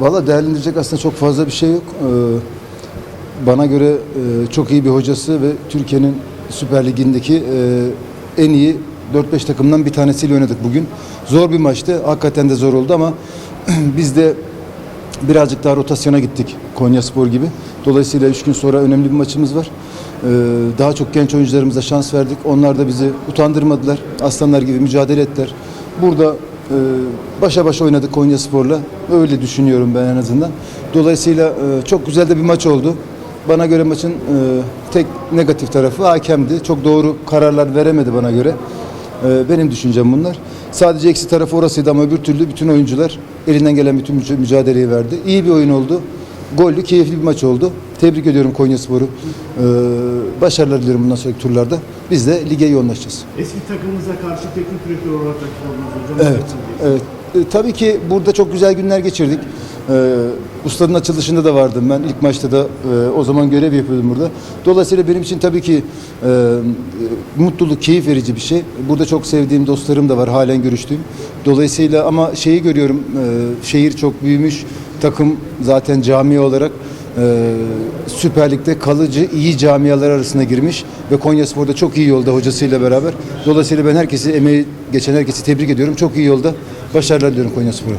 Valla değerlendirecek aslında çok fazla bir şey yok. Ee, bana göre e, çok iyi bir hocası ve Türkiye'nin Süper Ligi'ndeki e, en iyi 4-5 takımdan bir tanesiyle oynadık bugün. Zor bir maçtı. Hakikaten de zor oldu ama biz de birazcık daha rotasyona gittik Konya Spor gibi. Dolayısıyla 3 gün sonra önemli bir maçımız var. Ee, daha çok genç oyuncularımıza şans verdik. Onlar da bizi utandırmadılar. Aslanlar gibi mücadele ettiler. Burada başa başa oynadık Konya Spor'la. Öyle düşünüyorum ben en azından. Dolayısıyla e, çok güzel de bir maç oldu. Bana göre maçın e, tek negatif tarafı hakemdi. Çok doğru kararlar veremedi bana göre. Ee, Benim düşüncem bunlar. Sadece eksi tarafı orasıydı ama öbür türlü bütün oyuncular elinden gelen bütün müca- mücadeleyi verdi. İyi bir oyun oldu. Gollü, keyifli bir maç oldu. Tebrik ediyorum Konyaspor'u. Ee, başarılar diliyorum bundan sonraki turlarda. Biz de lige yoğunlaşacağız. Eski takımınıza karşı teknik direktör olarak oldunuz hocam. Evet, evet. E, tabii ki burada çok güzel günler geçirdik. E, Ustadın açılışında da vardım ben. İlk maçta da e, o zaman görev yapıyordum burada. Dolayısıyla benim için tabii ki e, mutluluk, keyif verici bir şey. Burada çok sevdiğim dostlarım da var, halen görüştüğüm. Dolayısıyla ama şeyi görüyorum, e, şehir çok büyümüş. Takım zaten cami olarak e, Süper Lig'de kalıcı iyi camialar arasına girmiş ve Konya Spor'da çok iyi yolda hocasıyla beraber. Dolayısıyla ben herkesi emeği geçen herkesi tebrik ediyorum. Çok iyi yolda. Başarılar diliyorum Konya Spor'a.